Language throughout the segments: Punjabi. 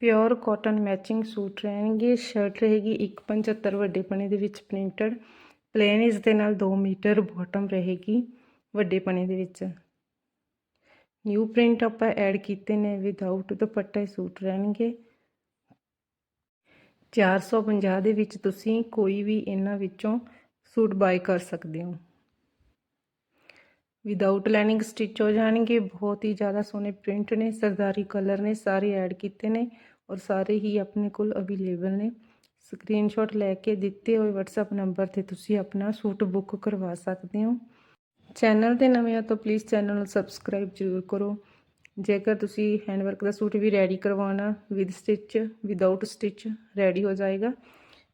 ਪਿਓਰ ਕਾਟਨ ਮੈਚਿੰਗ ਸੂਟ ਰਹਿਣਗੇ। ਸ਼ਰਟ ਰਹੇਗੀ 175 ਵੱਡੇ ਪਣੇ ਦੇ ਵਿੱਚ ਪ੍ਰਿੰਟਡ। ਪਲੇਨ ਇਸ ਦੇ ਨਾਲ 2 ਮੀਟਰ ਬਾਟਮ ਰਹੇਗੀ ਵੱਡੇ ਪਣੇ ਦੇ ਵਿੱਚ। ਨਿਊ ਪ੍ਰਿੰਟ ਆਪਾਂ ਐਡ ਕੀਤੇ ਨੇ, ਵਿਦਆਊਟ ਦੁਪੱਟਾ ਇਹ ਸੂਟ ਰਹਿਣਗੇ। 450 ਦੇ ਵਿੱਚ ਤੁਸੀਂ ਕੋਈ ਵੀ ਇਹਨਾਂ ਵਿੱਚੋਂ ਸੂਟ ਬਾਈ ਕਰ ਸਕਦੇ ਹੋ। ਵਿਦਆਊਟ ਲਾਈਨਿੰਗ ਸਟਿਚ ਹੋ ਜਾਣਗੇ। ਬਹੁਤ ਹੀ ਜ਼ਿਆਦਾ ਸੋਹਣੇ ਪ੍ਰਿੰਟ ਨੇ, ਸਰਦਾਰੀ ਕਲਰ ਨੇ, ਸਾਰੇ ਐਡ ਕੀਤੇ ਨੇ ਔਰ ਸਾਰੇ ਹੀ ਆਪਣੇ ਕੋਲ ਅਵੇਲੇਬਲ ਨੇ। ਸਕਰੀਨਸ਼ਾਟ ਲੈ ਕੇ ਦਿੱਤੇ ਹੋਏ WhatsApp ਨੰਬਰ ਤੇ ਤੁਸੀਂ ਆਪਣਾ ਸੂਟ ਬੁੱਕ ਕਰਵਾ ਸਕਦੇ ਹੋ। ਚੈਨਲ ਤੇ ਨਵੇਂ ਆ ਤਾਂ ਪਲੀਜ਼ ਚੈਨਲ ਨੂੰ ਸਬਸਕ੍ਰਾਈਬ ਜ਼ਰੂਰ ਕਰੋ। ਜੇਕਰ ਤੁਸੀਂ ਹੈਂਡਵਰਕ ਦਾ ਸੂਟ ਵੀ ਰੈਡੀ ਕਰਵਾਉਣਾ with stitch without stitch ready ਹੋ ਜਾਏਗਾ।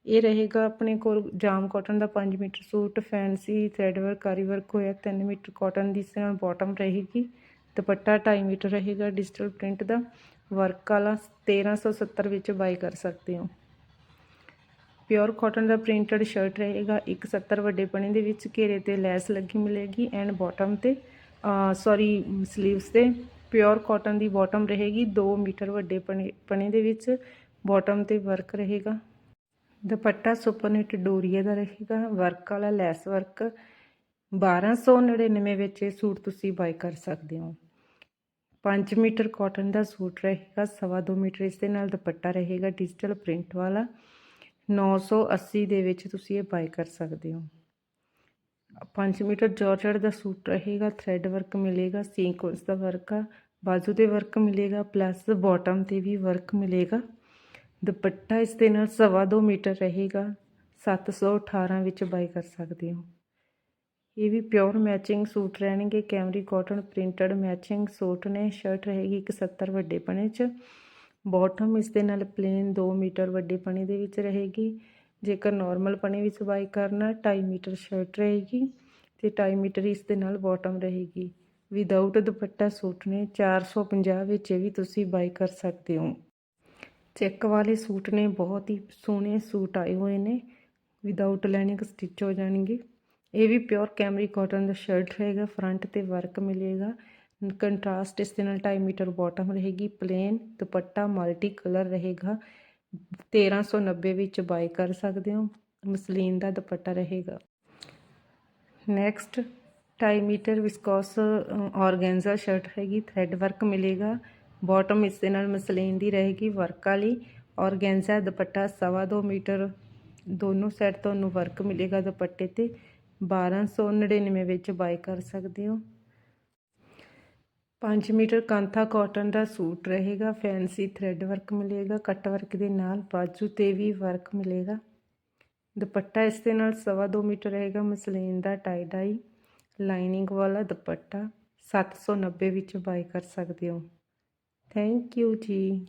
ਇਹ ਰਹੇਗਾ ਆਪਣੇ ਕੋਲ ਜਾਮ ਕਾਟਨ ਦਾ 5 metre suit fancy thread work ਕਾਰੀ work ਹੋਇਆ 3 ਮੀਟਰ ਕਾਟਨ ਦੀ ਇਸ ਨਾਲ ਬਾਟਮ ਰਹੇਗੀ। ਦੁਪੱਟਾ 2.5 ਮੀਟਰ ਰਹੇਗਾ ਡਿਜੀਟਲ ਪ੍ਰਿੰਟ ਦਾ। ਵਰਕ ਵਾਲਾ 1370 ਵਿੱਚ ਬਾਈ ਕਰ ਸਕਦੇ ਹੋ। ਪਿਓਰ ਕਾਟਨ ਦਾ ਪ੍ਰਿੰਟਡ ਸ਼ਰਟ ਰਹੇਗਾ 170 ਵੱਡੇ ਪਣੇ ਦੇ ਵਿੱਚ, ਘੇਰੇ ਤੇ ਲੈਸ ਲੱਗੀ ਮਿਲੇਗੀ ਐਂਡ ਬਾਟਮ ਤੇ ਸੌਰੀ 슬ੀਵਸ ਤੇ ਪਿਓਰ ਕਾਟਨ ਦੀ ਬਾਟਮ ਰਹੇਗੀ 2 ਮੀਟਰ ਵੱਡੇ ਪਣੇ ਪਣੇ ਦੇ ਵਿੱਚ। ਬਾਟਮ ਤੇ ਵਰਕ ਰਹੇਗਾ। ਦੁਪੱਟਾ ਸੁਪਰਨਿਟ ਡੋਰੀਆ ਦਾ ਰਹੇਗਾ, ਵਰਕ ਵਾਲਾ ਲੈਸ ਵਰਕ। 1299 ਵਿੱਚ ਇਹ ਸੂਟ ਤੁਸੀਂ ਬਾਈ ਕਰ ਸਕਦੇ ਹੋ। 5 ਮੀਟਰ ਕਾਟਨ ਦਾ ਸੂਟ ਰਹੇਗਾ, ਸਵਾ 2 ਮੀਟਰ ਇਸ ਦੇ ਨਾਲ ਦੁਪੱਟਾ ਰਹੇਗਾ, ਡਿਜੀਟਲ ਪ੍ਰਿੰਟ ਵਾਲਾ। 980 ਦੇ ਵਿੱਚ ਤੁਸੀਂ ਇਹ ਬਾਈ ਕਰ ਸਕਦੇ ਹੋ। 5 ਮੀਟਰ ਜਾਰਜਟ ਦਾ ਸੂਟ ਰਹੇਗਾ, ਥ੍ਰੈਡ ਵਰਕ ਮਿਲੇਗਾ, ਸੀਕੁਐਂਸ ਦਾ ਵਰਕ ਆ, ਬਾਜੂ ਤੇ ਵਰਕ ਮਿਲੇਗਾ, ਪਲੱਸ ਬਾਟਮ ਤੇ ਵੀ ਵਰਕ ਮਿਲੇਗਾ। ਦੁਪੱਟਾ ਇਸ ਦੇ ਨਾਲ ਸਵਾ 2 ਮੀਟਰ ਰਹੇਗਾ। 718 ਵਿੱਚ ਬਾਈ ਕਰ ਸਕਦੇ ਹੋ। ਇਹ ਵੀ ਪਿਓਰ ਮੈਚਿੰਗ ਸੂਟ ਰਹਿਣਗੇ। Camry cotton printed matching suit ਨੇ। ਸ਼ਰਟ ਰਹੇਗੀ 170 ਵੱਡੇ ਪਣੇ 'ਚ। ਬਾਟਮ ਇਸ ਦੇ ਨਾਲ ਪਲੇਨ 2 ਮੀਟਰ ਵੱਡੇ ਪਣੇ ਦੇ ਵਿੱਚ ਰਹੇਗੀ। ਜੇਕਰ ਨਾਰਮਲ ਪਣੇ ਵਿੱਚ ਬਾਈ ਕਰਨਾ 2.5 ਮੀਟਰ ਸ਼ਰਟ ਰਹੇਗੀ ਤੇ 2.5 ਮੀਟਰ ਇਸ ਦੇ ਨਾਲ ਬਾਟਮ ਰਹੇਗੀ। ਵਿਦਆਊਟ ਦੁਪੱਟਾ ਸੂਟ ਨੇ 450 ਵਿੱਚ ਇਹ ਵੀ ਤੁਸੀਂ ਬਾਈ ਕਰ ਸਕਦੇ ਹੋ। ਚੈੱਕ ਵਾਲੇ ਸੂਟ ਨੇ, ਬਹੁਤ ਹੀ ਸੋਹਣੇ ਸੂਟ ਆਏ ਹੋਏ ਨੇ। ਵਿਦਆਊਟ ਲਾਈਨਿੰਗ ਸਟਿਚ ਹੋ ਜਾਣਗੇ। ਇਹ ਵੀ ਪਿਓਰ ਕੈਮਰੀ ਕਾਟਨ ਦਾ ਸ਼ਰਟ ਰਹੇਗਾ ਫਰੰਟ ਤੇ ਵਰਕ ਮਿਲੇਗਾ। ਕੰਟਰਾਸਟ ਇਸ ਦੇ ਨਾਲ 2.5 ਮੀਟਰ ਬਾਟਮ ਰਹੇਗੀ ਪਲੇਨ ਦੁਪੱਟਾ ਮਲਟੀ ਕਲਰ ਰਹੇਗਾ 1390 ਵਿੱਚ ਬਾਈ ਕਰ ਸਕਦੇ ਹੋ, ਮਸਲੀਨ ਦਾ ਦੁਪੱਟਾ ਰਹੇਗਾ। Next 2.5 metre viscose organza shirt ਹੈਗੀ ਥ੍ਰੈਡ ਵਰਕ ਮਿਲੇਗਾ। ਬਾਟਮ ਇਸ ਦੇ ਨਾਲ ਮਸਲੀਨ ਦੀ ਰਹੇਗੀ ਵਰਕ ਵਾਲੀ ਔਰਗੈਂਜਾ ਦੁਪੱਟਾ ਸਵਾ 2 ਮੀਟਰ ਦੋਨੋਂ ਸਾਈਡ ਤੁਹਾਨੂੰ ਵਰਕ ਮਿਲੇਗਾ ਦੁਪੱਟੇ ਤੇ। 1299 ਵਿੱਚ ਬਾਈ ਕਰ ਸਕਦੇ ਹੋ। 5 ਮੀਟਰ ਕਾਂਥਾ ਕਾਟਨ ਦਾ ਸੂਟ ਰਹੇਗਾ, ਫੈਂਸੀ ਥ੍ਰੈਡ ਵਰਕ ਮਿਲੇਗਾ, ਕੱਟ ਵਰਕ ਦੇ ਨਾਲ ਬਾਜੂ ਤੇ ਵੀ ਵਰਕ ਮਿਲੇਗਾ। ਦੁਪੱਟਾ ਇਸ ਦੇ ਨਾਲ ਸਵਾ 2 ਮੀਟਰ ਰਹੇਗਾ, ਮਸਲੀਨ ਦਾ ਟਾਈ ਡਾਈ ਲਾਈਨਿੰਗ ਵਾਲਾ ਦੁਪੱਟਾ 790 ਵਿੱਚ ਬਾਈ ਕਰ ਸਕਦੇ ਹੋ। ਥੈਂਕ ਯੂ ਜੀ